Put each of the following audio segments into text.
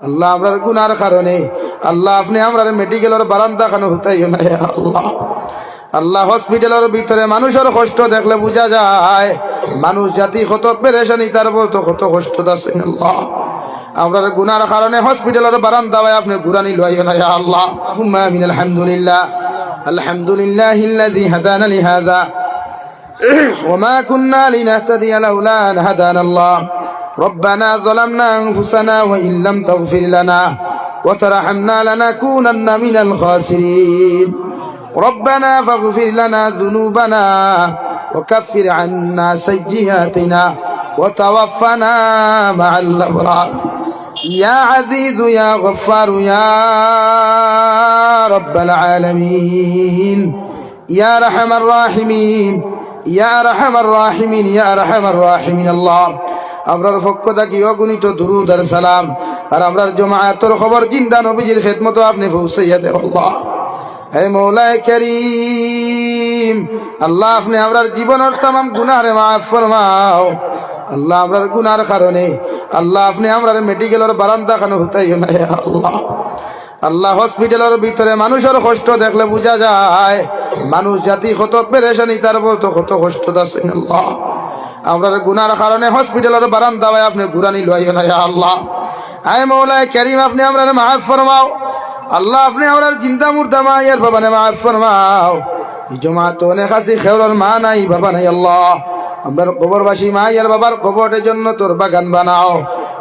আল্লাহ আমরার গুনার কারণে আল্লাহ আপনি আমরার মেডিকেলের বারান্দা খানো হতাইও না হে আল্লাহ আল্লাহ হসপিটালের ভিতরে মানুষের কষ্ট দেখলে বোঝা যায় মানুষ জাতি কত পেরেশানি তার বলতো কত কষ্ট আছে আল্লাহ আমরার গুনার কারণে হসপিটালের বারান্দা ভাই আপনি গুরানি লইও না হে আল্লাহ আহুম্মা আমিন আলহামদুলিল্লাহ আলহামদুলিল্লাহ الذي هدانا لهذا وما كنا لنهتدي لولا أن هدانا الله ربنا ظلمنا أنفسنا وإن لم تغفر لنا وترحمنا لنكونن من الخاسرين. ربنا فاغفر لنا ذنوبنا وكفر عنا سيئاتنا وتوفنا مع الأبرار. يا عزيز يا غفار يا رب العالمين. يا رحم الراحمين يا رحم الراحمين يا رحم الراحمين. الله আমরার পক্ষ থাকি, অগণিত দুরুদ আর সালাম। আর আমরার জমায়াতর খবর জিন্দা নবীজির খেদমত আপনি পৌঁছাইয়া দেব আল্লাহ। হে মৌলায় করিম, আল্লাহ আপনি আমরার জীবনের তাম গুনারে মাফ ফরমাও। আল্লাহ আমরার গুনার কারণে, আল্লাহ আপনি আমরার মেডিকেলের বারান্দা খানো হতাইও না আল্লাহ। আল্লাহ হসপিটালের ভিতরে মানুষের কষ্ট দেখলে বোঝা যায়, মানুষ জাতি কত পেরেশানি, তার বলতো কত কষ্ট আছে আল্লাহ। আমরার গুনার কারণে হসপিটালের বারান্দা ভাই আপনি গুরানি লইও না আল্লাহ। আয় মৌলায় করিম, আপনি আমরা মাফ ফরমাও। আল্লাহ, আপনি আমরার চিন্তা মুর্দা মায়ের বাবা নে মাফ ফরমাও। জমা তো অনেক আছে খেওয়ার মা নাই, বাবা নাই, আল্লাহ। আমরার কবরবাসী মায়ের বাবার কবরের জন্য তোর বাগান বানাও।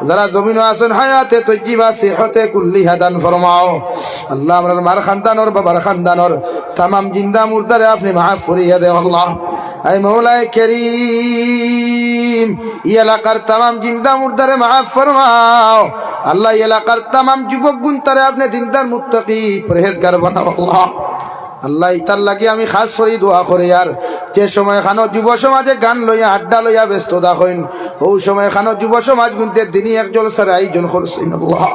যারা জমিন আছেন, হায়াতে তজ্জিবা সেহতে, কুল্লি হাদান ফরমাও। আল্লাহ, আমরার মার খানদানর, বাবার খানদানর। তামাম জিন্দা মুর্দারে আপনি মাফ ফরিয়া দে আল্লাহ। আই মৌলায় করিম ই এলাকার তামাম জিন্দা মুর্দারে মাফ ফরমাও। আল্লাহ এলাকার তামাম যুবক গুণতারে আপনি দিনদার মুত্তাকি, পরহেজগার বানাও আল্লাহ। আল্লাহ ইতার লাগি আমি খাস করি, দোয়া করি। আর যে সময় খানো যুব সমাজে গান লইয়া, আড্ডা লইয়া ব্যস্ত দেখেন ও সময় খানো যুব সমাজ গুনতে দিনই এক জলসার আয়োজন করছেন আল্লাহ।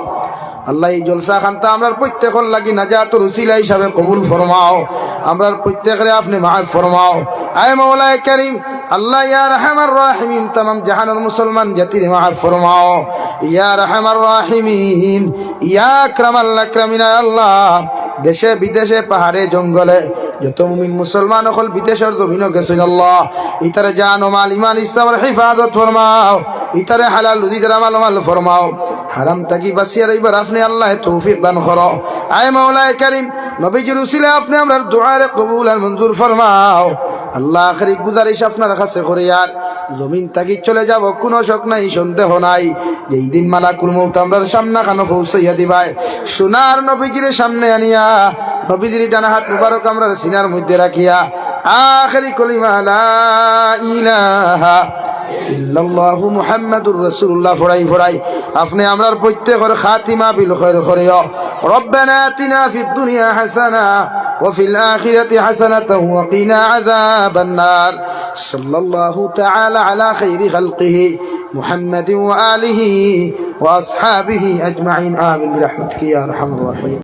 আল্লাহ এই জলসা খানটা আমরার প্রত্যেকের লাগি নাজাত রুসিলা হিসাবে কবুল ফরমাও। আমরার প্রত্যেকের আপনি মাফ ফরমাও। আয় মৌলায় করিম, আল্লাহ ইয়া রহমান রাহিমিন তাম জাহানুর মুসলমান জাতির মাফ ফরমাও। ইয়া রহমান রাহিমিন, ইয়া ক্রমাল ক্রমিনা আল্লাহ, দেশে বিদেশে পাহাড়ে জঙ্গলে যত মুমিন মুসলমান হল বিদেশের জমিন গেছেন আল্লাহ। ইতারে জান মাল ইমান ইসলামের হিফাজত ফরমাও। ইতারে হালাল আমাল মাল ফরমাও। হারাম তাকি বাসিয়া রইবার আপনি আল্লাহ তৌফিক দান করো। আয় মাওলায় করিম, নবীজির উসিলে আপনি আমরা দুআরে কবুল আর মঞ্জুর ফরমাও। আল্লাহ আখরি গুজারিশ আপনার কাছে করে আর জমিন তাকি চলে যাব, কোনো শোক নাই, সন্দেহ নাই। এই দিন মালাকুল মৌত আমরার সামনা খানো পৌঁছাইয়া দিবাই সোনার নবীজির সামনে আনিয়া, নবীজির ডানা হাত মুবারক আমরা সিনার মধ্যে রাখিয়া, আখরি কলিমা লা ইলাহা ইল্লাল্লাহু মুহাম্মাদুর রাসূলুল্লাহ ফরাই ফরাই আপনি আমরার প্রত্যেকের খাতিমা বিল খায়র করিও রব্বানা আতিনা ফিদ দুনিয়া হাসানা وفي الآخرة حسنة وقنا عذاب النار صلى الله تعالى على خير خلقه محمد وآله وأصحابه أجمعين آمين برحمتك يا أرحم الراحمين